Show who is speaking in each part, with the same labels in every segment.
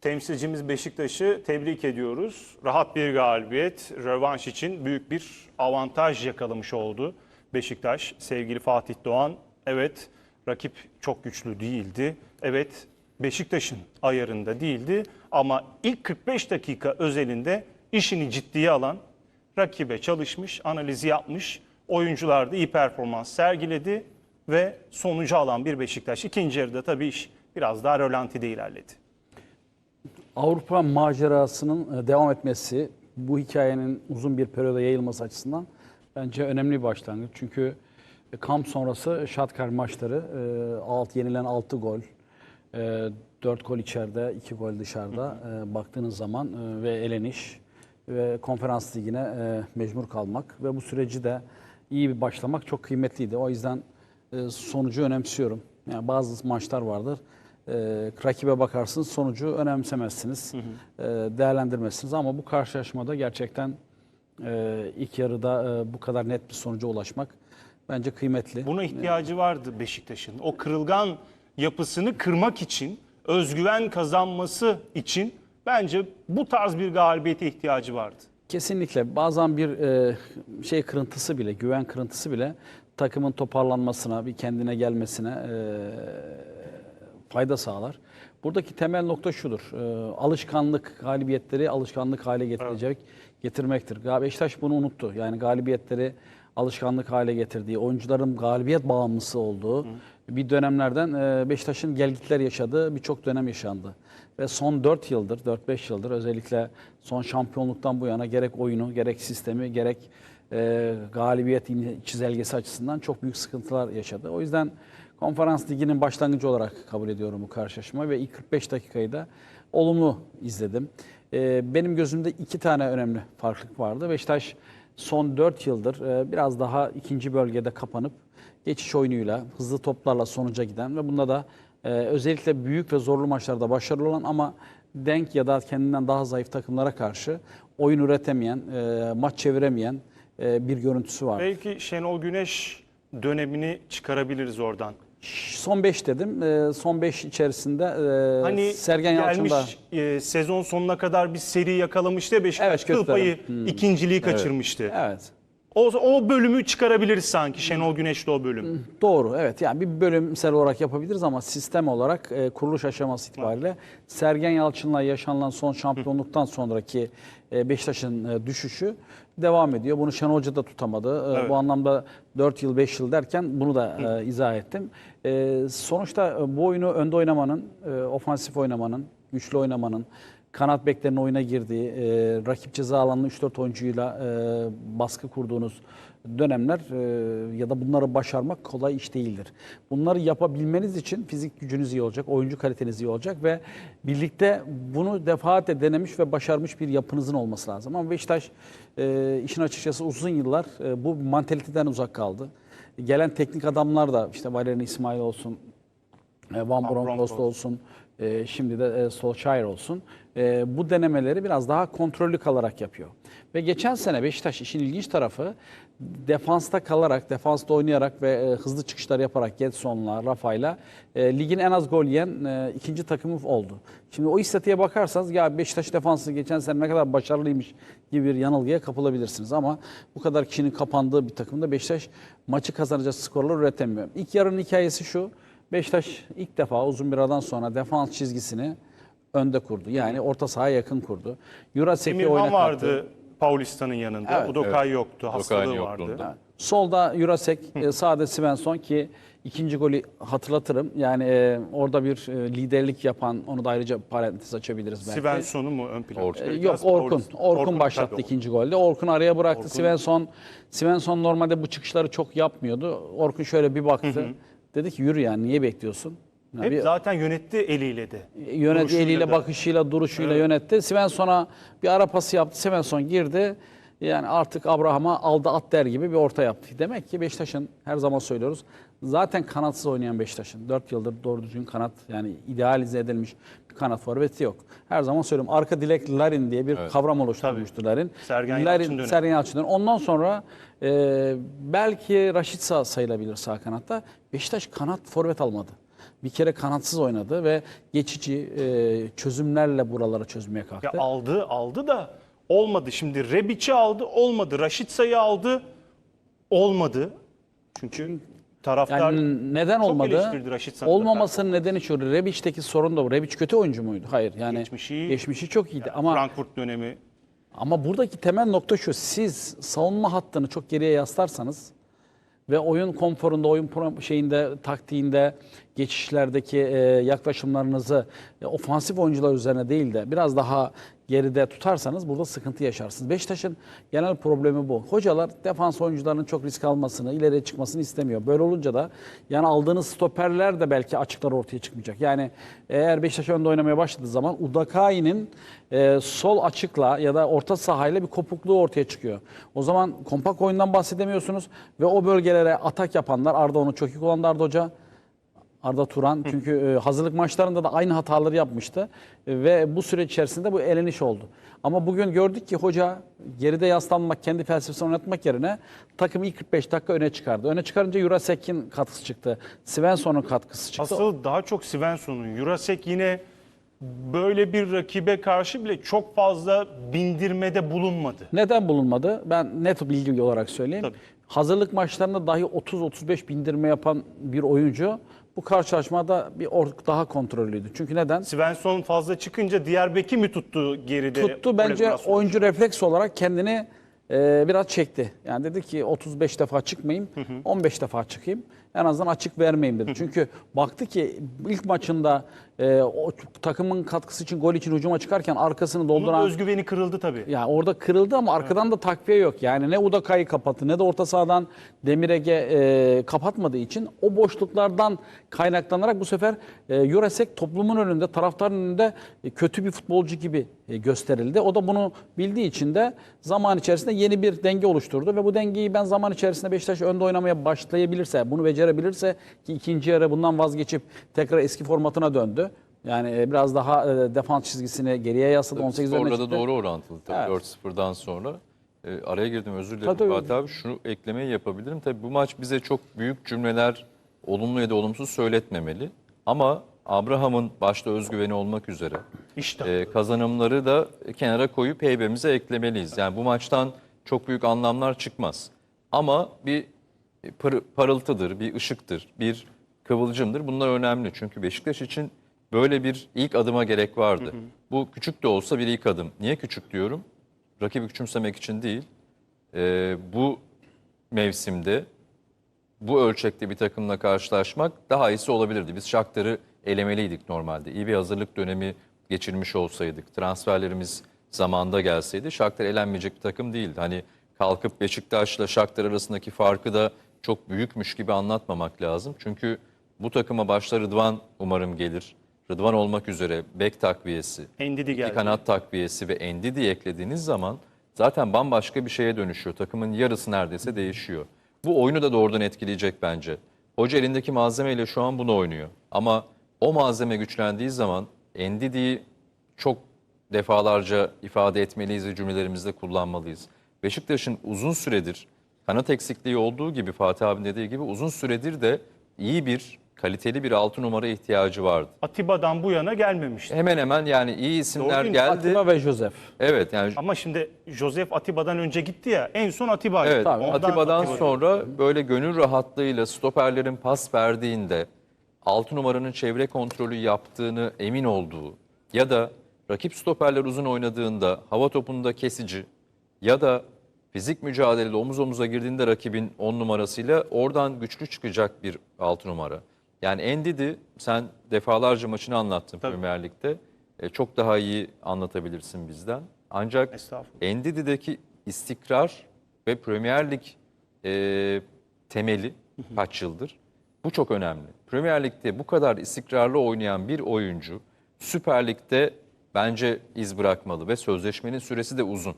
Speaker 1: Temsilcimiz Beşiktaş'ı tebrik ediyoruz. Rahat bir galibiyet, rövanş için büyük bir avantaj yakalamış oldu Beşiktaş. Sevgili Fatih Doğan, evet rakip çok güçlü değildi. Evet Beşiktaş'ın ayarında değildi ama ilk 45 dakika özelinde işini ciddiye alan, rakibe çalışmış, analizi yapmış, oyuncular da iyi performans sergiledi ve sonucu alan bir Beşiktaş. İkinci yarıda tabii iş biraz daha rölantide ilerledi.
Speaker 2: Avrupa macerasının e, devam etmesi, bu hikayenin uzun bir periyoda yayılması açısından bence önemli bir başlangıç. Çünkü e, kamp sonrası Shakhtar maçları, 6 yenilen 6 gol, 4 gol içeride, 2 gol dışarıda e, baktığınız zaman e, ve eleniş ve konferans ligine e, mecbur kalmak ve bu süreci de iyi bir başlamak çok kıymetliydi. O yüzden e, sonucu önemsiyorum. Yani bazı maçlar vardır. E, rakibe bakarsınız sonucu önemsemezsiniz, e, değerlendirmezsiniz ama bu karşılaşmada gerçekten e, ilk yarıda e, bu kadar net bir sonuca ulaşmak bence kıymetli.
Speaker 1: Buna ihtiyacı vardı Beşiktaş'ın. O kırılgan yapısını kırmak için, özgüven kazanması için bence bu tarz bir galibiyete ihtiyacı vardı.
Speaker 2: Kesinlikle bazen bir e, şey kırıntısı bile, güven kırıntısı bile takımın toparlanmasına, bir kendine gelmesine e, fayda sağlar. Buradaki temel nokta şudur. e, alışkanlık, galibiyetleri alışkanlık hale getirecek, getirmektir. Gal- Beşiktaş bunu unuttu. Yani galibiyetleri alışkanlık hale getirdiği, oyuncuların galibiyet bağımlısı olduğu bir dönemlerden e, Beşiktaş'ın gelgitler yaşadığı birçok dönem yaşandı. Ve son 4 yıldır, 4-5 yıldır özellikle son şampiyonluktan bu yana gerek oyunu, gerek sistemi, gerek e, galibiyet çizelgesi açısından çok büyük sıkıntılar yaşadı. O yüzden konferans liginin başlangıcı olarak kabul ediyorum bu karşılaşma ve ilk 45 dakikayı da olumlu izledim. E, benim gözümde iki tane önemli farklılık vardı. Beşiktaş son 4 yıldır e, biraz daha ikinci bölgede kapanıp geçiş oyunuyla, hızlı toplarla sonuca giden ve bunda da e, özellikle büyük ve zorlu maçlarda başarılı olan ama denk ya da kendinden daha zayıf takımlara karşı oyun üretemeyen, e, maç çeviremeyen bir görüntüsü var.
Speaker 1: Belki Şenol Güneş dönemini çıkarabiliriz oradan.
Speaker 2: Son 5 dedim. E, son 5 içerisinde e,
Speaker 1: Hani
Speaker 2: Sergen
Speaker 1: gelmiş
Speaker 2: Yalçın da
Speaker 1: e, sezon sonuna kadar bir seri yakalamıştı ya Beşiktaş.
Speaker 2: Evet,
Speaker 1: kıl payı ikinciliği kaçırmıştı.
Speaker 2: evet.
Speaker 1: O, o bölümü çıkarabiliriz sanki Şenol Güneş'te o bölüm.
Speaker 2: Doğru evet yani bir bölümsel olarak yapabiliriz ama sistem olarak e, kuruluş aşaması itibariyle Sergen Yalçın'la yaşanılan son şampiyonluktan sonraki e, Beşiktaş'ın e, düşüşü devam ediyor. Bunu Şenol Hoca da tutamadı. E,
Speaker 1: Evet.
Speaker 2: Bu anlamda 4 yıl 5 yıl derken bunu da e, izah ettim. E, sonuçta e, bu oyunu önde oynamanın, e, ofansif oynamanın, güçlü oynamanın, kanat beklerinin oyuna girdiği, e, rakip ceza alanının 3-4 oyuncuyla e, baskı kurduğunuz dönemler e, ya da bunları başarmak kolay iş değildir. Bunları yapabilmeniz için fizik gücünüz iyi olacak, oyuncu kaliteniz iyi olacak ve birlikte bunu defaatle denemiş ve başarmış bir yapınızın olması lazım. Ama Beşiktaş e, işin açıkçası uzun yıllar e, bu mantaliteden uzak kaldı. Gelen teknik adamlar da işte Valerian İsmail olsun, e, Van
Speaker 1: Bronckhorst.
Speaker 2: Bronckhorst olsun, e, şimdi de e, Solskjaer olsun. E, bu denemeleri biraz daha kontrollü kalarak yapıyor. Ve geçen sene Beşiktaş işin ilginç tarafı defansta kalarak, defansta oynayarak ve e, hızlı çıkışlar yaparak Getson'la, Rafa'yla e, ligin en az gol yiyen e, ikinci takımı oldu. Şimdi o istatiğe bakarsanız ya Beşiktaş defansı geçen sene ne kadar başarılıymış gibi bir yanılgıya kapılabilirsiniz. Ama bu kadar kişinin kapandığı bir takımda Beşiktaş maçı kazanacak skorlar üretemiyor. İlk yarının hikayesi şu. Beşiktaş ilk defa uzun bir aradan sonra defans çizgisini önde kurdu. Yani orta sahaya yakın kurdu. Oyuna
Speaker 1: Emirhan
Speaker 2: kattı.
Speaker 1: vardı Paulista'nın yanında.
Speaker 2: Evet.
Speaker 1: Udokay yoktu. Hastalığı
Speaker 3: yoktu
Speaker 1: vardı.
Speaker 3: onda.
Speaker 2: Solda Jurasek, e, sağda Svensson ki ikinci golü hatırlatırım. Yani e, orada bir e, liderlik yapan, onu da ayrıca parantez açabiliriz belki.
Speaker 1: Svensson'u mu ön plana
Speaker 3: Orkun.
Speaker 2: E,
Speaker 1: çıkaracağız?
Speaker 2: Yok Orkun.
Speaker 1: Paulista-
Speaker 2: Orkun, başlattı
Speaker 1: tabii.
Speaker 2: ikinci golde. Orkun araya bıraktı. Svensson Svensson normalde bu çıkışları çok yapmıyordu. Orkun şöyle bir baktı. Dedi ki yürü yani niye bekliyorsun? Yani
Speaker 1: Hep
Speaker 2: bir-
Speaker 1: zaten yönetti eliyle de.
Speaker 2: yönet eliyle
Speaker 1: da.
Speaker 2: bakışıyla duruşuyla yönetti. Svensson'a bir ara pası yaptı. Svensson girdi. Yani artık Abraham'a aldı at der gibi bir orta yaptı. Demek ki Beşiktaş'ın her zaman söylüyoruz. Zaten kanatsız oynayan Beşiktaş'ın 4 yıldır doğru düzgün kanat yani idealize edilmiş bir kanat forveti yok. Her zaman söylüyorum. Arka dilek Larin diye bir kavram oluşturmuştu Larin.
Speaker 1: Sergen
Speaker 2: Larin,
Speaker 1: Yalçın.
Speaker 2: Sergen Yalçın. Ondan sonra e, belki Raşit sağ sayılabilir sağ kanatta. Beşiktaş kanat forvet almadı. Bir kere kanatsız oynadı ve geçici e, çözümlerle buraları çözmeye kalktı.
Speaker 1: Ya aldı aldı da olmadı. Şimdi Rebic'i aldı olmadı. Raşitsa'yı aldı olmadı. Çünkü taraftar
Speaker 2: Yani neden
Speaker 1: çok
Speaker 2: olmadı?
Speaker 1: eleştirdi Raşitsa'nın da
Speaker 2: Olmamasının nedeni şu. Rebic'teki sorun da bu. Rebic kötü oyuncu muydu? Hayır. Yani
Speaker 1: Geçmişi-
Speaker 2: geçmişi çok iyiydi ama
Speaker 1: Frankfurt dönemi
Speaker 2: ama buradaki temel nokta şu. Siz savunma hattını çok geriye yaslarsanız ve oyun konforunda, oyun şeyinde, taktiğinde, geçişlerdeki e, yaklaşımlarınızı e, ofansif oyuncular üzerine değil de biraz daha geride tutarsanız burada sıkıntı yaşarsınız. Beşiktaş'ın genel problemi bu. Hocalar defans oyuncularının çok risk almasını, ileriye çıkmasını istemiyor. Böyle olunca da yani aldığınız stoperler de belki açıklar ortaya çıkmayacak. Yani eğer Beşiktaş önde oynamaya başladığı zaman Udakai'nin e, sol açıkla ya da orta sahayla bir kopukluğu ortaya çıkıyor. O zaman kompak oyundan bahsedemiyorsunuz ve o bölgelere atak yapanlar Arda onu çok iyi kullandı Arda Hoca. Arda Turan çünkü e, hazırlık maçlarında da aynı hataları yapmıştı E, ve bu süreç içerisinde bu eleniş oldu. Ama bugün gördük ki hoca geride yaslanmak, kendi felsefesini oynatmak yerine takımı ilk 45 dakika öne çıkardı. Öne çıkarınca Jurasek'in katkısı çıktı. Svensson'un katkısı çıktı.
Speaker 1: Asıl daha çok Svensson'un. Jurasek yine böyle bir rakibe karşı bile çok fazla bindirmede bulunmadı.
Speaker 2: Neden bulunmadı? Ben net bilgi olarak söyleyeyim.
Speaker 1: Tabii.
Speaker 2: Hazırlık maçlarında dahi 30-35 bindirme yapan bir oyuncu bu karşılaşmada bir or- daha kontrollüydü. Çünkü neden?
Speaker 1: Svensson fazla çıkınca diğer beki mi tuttu geride?
Speaker 2: Tuttu bence oyuncu refleks olarak kendini e, biraz çekti. Yani dedi ki 35 defa çıkmayayım, 15 defa çıkayım. En azından açık vermeyeyim dedi. Çünkü baktı ki ilk maçında e, o takımın katkısı için gol için hücuma çıkarken arkasını
Speaker 1: Onun
Speaker 2: dolduran
Speaker 1: özgüveni kırıldı tabii.
Speaker 2: yani orada kırıldı ama arkadan da takviye yok. Yani ne Udakay'ı kapattı ne de orta sahadan Demirege e, kapatmadığı için o boşluklardan kaynaklanarak bu sefer e, Jurasek toplumun önünde, taraftarın önünde e, kötü bir futbolcu gibi e, gösterildi. O da bunu bildiği için de zaman içerisinde yeni bir denge oluşturdu ve bu dengeyi ben zaman içerisinde Beşiktaş önde oynamaya başlayabilirse, bunu becerebilirse ki ikinci yarı bundan vazgeçip tekrar eski formatına döndü. Yani e, biraz daha e, defans çizgisini geriye yasladı. 18 önüne
Speaker 3: Skorla da doğru orantılı tabii
Speaker 2: Evet.
Speaker 3: 4-0'dan sonra. E, araya girdim özür dilerim
Speaker 2: Tabii,
Speaker 3: Fatih abi. Şunu eklemeyi yapabilirim. Tabii bu maç bize çok büyük cümleler olumlu ya da olumsuz söyletmemeli. Ama Abraham'ın başta özgüveni olmak üzere
Speaker 1: İşte.
Speaker 3: e, kazanımları da kenara koyup heybemize eklemeliyiz. Yani bu maçtan çok büyük anlamlar çıkmaz. Ama bir pır- parıltıdır, bir ışıktır, bir kıvılcımdır. Bunlar önemli. Çünkü Beşiktaş için böyle bir ilk adıma gerek vardı. Bu küçük de olsa bir ilk adım. Niye küçük diyorum? Rakibi küçümsemek için değil. E, bu mevsimde bu ölçekte bir takımla karşılaşmak daha iyisi olabilirdi. Biz Shakhtar'ı elemeliydik normalde. İyi bir hazırlık dönemi geçirmiş olsaydık, transferlerimiz zamanda gelseydi Shakhtar elenmeyecek bir takım değildi. Hani kalkıp Beşiktaş'la Shakhtar arasındaki farkı da çok büyükmüş gibi anlatmamak lazım. Çünkü bu takıma başta Rıdvan umarım gelir. Rıdvan olmak üzere bek takviyesi,
Speaker 1: Endidi geldi.
Speaker 3: kanat takviyesi ve Endidi eklediğiniz zaman zaten bambaşka bir şeye dönüşüyor. Takımın yarısı neredeyse değişiyor. Bu oyunu da doğrudan etkileyecek bence. Hoca elindeki malzemeyle şu an bunu oynuyor. Ama o malzeme güçlendiği zaman Endidi'yi çok defalarca ifade etmeliyiz ve cümlelerimizde kullanmalıyız. Beşiktaş'ın uzun süredir kanat eksikliği olduğu gibi Fatih abinin dediği gibi uzun süredir de iyi bir kaliteli bir altı numara ihtiyacı vardı.
Speaker 1: Atiba'dan bu yana gelmemişti.
Speaker 3: Hemen hemen yani iyi isimler
Speaker 1: Doğru
Speaker 3: geldi.
Speaker 2: Atiba ve Josef.
Speaker 3: Evet yani
Speaker 1: Ama şimdi Josef Atiba'dan önce gitti ya. En son Atiba.
Speaker 3: evet
Speaker 2: Tabii.
Speaker 3: Atiba'dan
Speaker 1: Atiba-
Speaker 3: sonra böyle gönül rahatlığıyla stoperlerin pas verdiğinde 6 numaranın çevre kontrolü yaptığını emin olduğu ya da rakip stoperler uzun oynadığında hava topunda kesici ya da fizik mücadelede omuz omuza girdiğinde rakibin 10 numarasıyla oradan güçlü çıkacak bir 6 numara. Yani Endidi sen defalarca maçını anlattın
Speaker 1: Tabii.
Speaker 3: Premier Lig'de. E, çok daha iyi anlatabilirsin bizden. Ancak. Endidi'deki istikrar ve Premier Lig e, temeli kaç yıldır? Bu çok önemli. Premier Lig'de bu kadar istikrarlı oynayan bir oyuncu Süper Lig'de bence iz bırakmalı ve sözleşmenin süresi de uzun.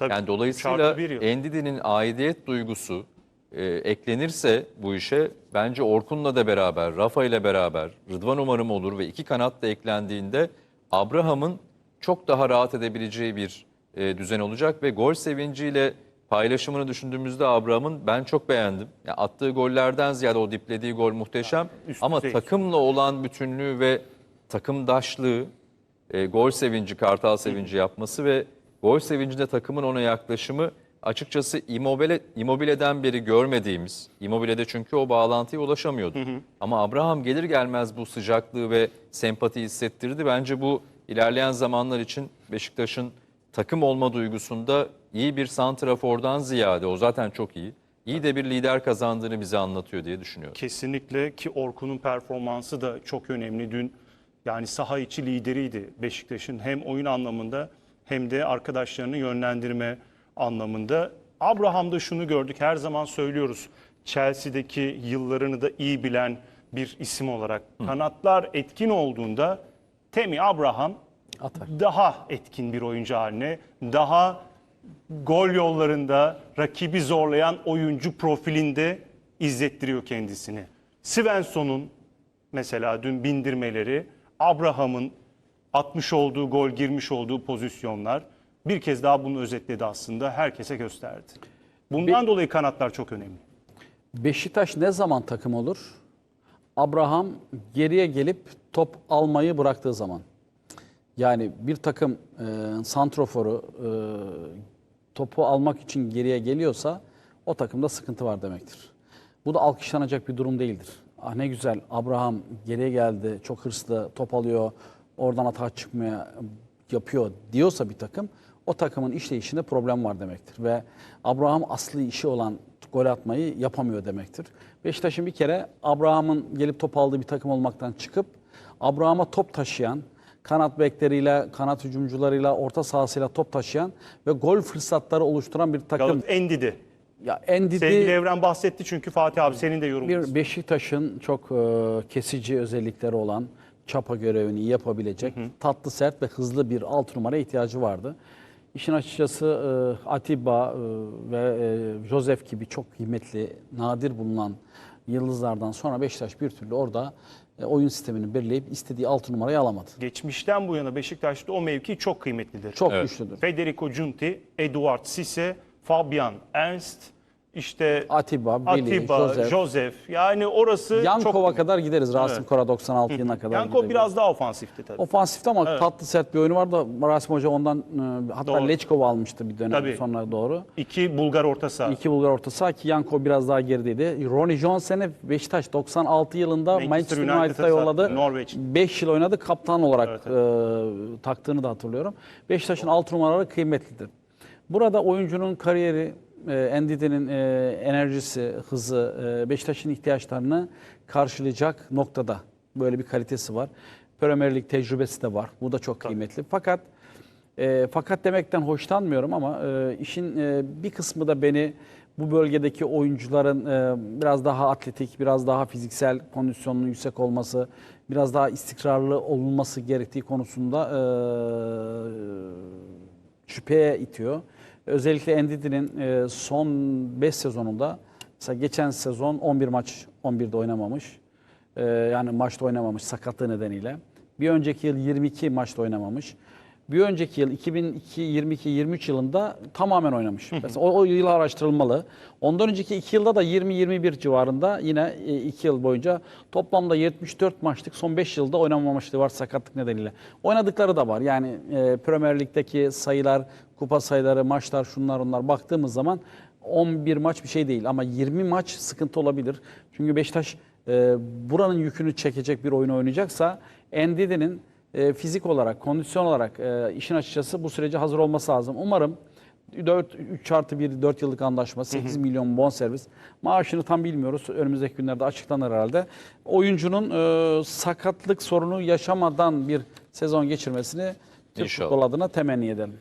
Speaker 1: Tabii.
Speaker 3: Yani dolayısıyla. Endidi'nin aidiyet duygusu e, eklenirse bu işe bence Orkun'la da beraber, Rafa ile beraber, Rıdvan umarım olur ve iki kanat da eklendiğinde Abraham'ın çok daha rahat edebileceği bir e, düzen olacak ve gol sevinciyle paylaşımını düşündüğümüzde Abraham'ın ben çok beğendim. Ya attığı gollerden ziyade o diplediği gol muhteşem.
Speaker 1: üst
Speaker 3: Ama takımla olan bütünlüğü ve takımdaşlığı, e, gol sevinci, kartal sevinci yapması ve gol sevincinde takımın ona yaklaşımı açıkçası Immobile, Immobile'den beri görmediğimiz, Immobile'de çünkü o bağlantıya ulaşamıyordu. Ama Abraham gelir gelmez bu sıcaklığı ve sempati hissettirdi. Bence bu ilerleyen zamanlar için Beşiktaş'ın takım olma duygusunda iyi bir santrafordan ziyade, o zaten çok iyi, iyi de bir lider kazandığını bize anlatıyor diye düşünüyorum.
Speaker 1: Kesinlikle ki Orkun'un performansı da çok önemli. Dün yani saha içi lideriydi Beşiktaş'ın hem oyun anlamında hem de arkadaşlarını yönlendirme anlamında. Abraham'da şunu gördük her zaman söylüyoruz. Chelsea'deki yıllarını da iyi bilen bir isim olarak. Kanatlar etkin olduğunda Temi Abraham
Speaker 2: Atar.
Speaker 1: daha etkin bir oyuncu haline, daha gol yollarında rakibi zorlayan oyuncu profilinde izlettiriyor kendisini. Svensson'un mesela dün bindirmeleri, Abraham'ın atmış olduğu gol, girmiş olduğu pozisyonlar bir kez daha bunu özetledi aslında, herkese gösterdi. Bundan dolayı kanatlar çok önemli.
Speaker 2: Beşiktaş ne zaman takım olur? Abraham geriye gelip top almayı bıraktığı zaman. Yani bir takım e, santroforu e, topu almak için geriye geliyorsa o takımda sıkıntı var demektir. Bu da alkışlanacak bir durum değildir. Ah ne güzel Abraham geriye geldi, çok hırslı, top alıyor, oradan atağa çıkmaya yapıyor diyorsa bir takım o takımın işleyişinde problem var demektir. Ve Abraham aslı işi olan gol atmayı yapamıyor demektir. Beşiktaş'ın bir kere Abraham'ın gelip top aldığı bir takım olmaktan çıkıp Abraham'a top taşıyan, kanat bekleriyle, kanat hücumcularıyla, orta sahasıyla top taşıyan ve gol fırsatları oluşturan bir takım.
Speaker 1: Galat Endidi.
Speaker 2: Ya Endidi
Speaker 1: Sevgili Evren bahsetti çünkü Fatih abi senin de yorumun.
Speaker 2: bir Beşiktaş'ın çok e, kesici özellikleri olan, çapa görevini yapabilecek, tatlı sert ve hızlı bir alt numara ihtiyacı vardı. İşin açıkçası e, Atiba e, ve e, Joseph gibi çok kıymetli, nadir bulunan yıldızlardan sonra Beşiktaş bir türlü orada e, oyun sistemini belirleyip istediği altı numarayı alamadı.
Speaker 1: Geçmişten bu yana Beşiktaş'ta o mevki çok kıymetlidir.
Speaker 2: Çok
Speaker 3: Evet.
Speaker 2: güçlüdür.
Speaker 1: Federico Giunti, Eduard Sisse, Fabian Ernst, işte
Speaker 2: Atiba, Billy,
Speaker 1: Atiba,
Speaker 2: Joseph.
Speaker 1: Yani orası
Speaker 2: Yankov'a
Speaker 1: çok...
Speaker 2: kadar gideriz. Rasim
Speaker 1: Evet.
Speaker 2: Kora 96 yılına kadar
Speaker 1: Yanko
Speaker 2: gidebiliriz.
Speaker 1: biraz daha ofansifti tabii.
Speaker 2: Ofansifte ama tatlı sert bir oyunu var da Rasim Hoca ondan e, hatta
Speaker 1: Doğru.
Speaker 2: Lechkov'u almıştı bir dönem
Speaker 1: Tabii.
Speaker 2: sonra doğru.
Speaker 1: İki Bulgar orta saha.
Speaker 2: İki Bulgar orta saha ki Yanko biraz daha gerideydi. Ronnie Johnson'e Beşiktaş 96 yılında
Speaker 1: Manchester
Speaker 2: Manchester,
Speaker 1: United'a
Speaker 2: United'a yolladı.
Speaker 1: sattı, Norwich.
Speaker 2: 5 yıl oynadı. Kaptan olarak e, taktığını da hatırlıyorum. Beşiktaş'ın 6 numaraları kıymetlidir. Burada oyuncunun kariyeri, e, Endidi'nin e, enerjisi, hızı, e, Beşiktaş'ın ihtiyaçlarını karşılayacak noktada böyle bir kalitesi var. Premier Lig tecrübesi de var. Bu da çok kıymetli. Fakat e, fakat demekten hoşlanmıyorum ama e, işin e, bir kısmı da beni bu bölgedeki oyuncuların e, biraz daha atletik, biraz daha fiziksel kondisyonunun yüksek olması, biraz daha istikrarlı olunması gerektiği konusunda e, şüpheye itiyor. Özellikle Endidi'nin e, son 5 sezonunda mesela geçen sezon 11 maç 11'de oynamamış. E, yani maçta oynamamış sakatlığı nedeniyle. Bir önceki yıl 22 maçta oynamamış. Bir önceki yıl 2002 22 23 yılında tamamen oynamış. Mesela o, o yıl araştırılmalı. Ondan önceki 2 yılda da 20 21 civarında yine 2 yıl boyunca toplamda 74 maçlık son 5 yılda oynamamışlığı var sakatlık nedeniyle. Oynadıkları da var. Yani e, Premier Lig'deki sayılar, kupa sayıları, maçlar, şunlar onlar baktığımız zaman 11 maç bir şey değil ama 20 maç sıkıntı olabilir. Çünkü Beşiktaş e, buranın yükünü çekecek bir oyun oynayacaksa Endidi'nin e, fizik olarak, kondisyon olarak e, işin açıkçası bu sürece hazır olması lazım. Umarım 4 3 artı 1 4 yıllık anlaşma 8 milyon bonservis. Maaşını tam bilmiyoruz. Önümüzdeki günlerde açıklanır herhalde. Oyuncunun e, sakatlık sorunu yaşamadan bir sezon geçirmesini Türk futbol adına temenni edelim.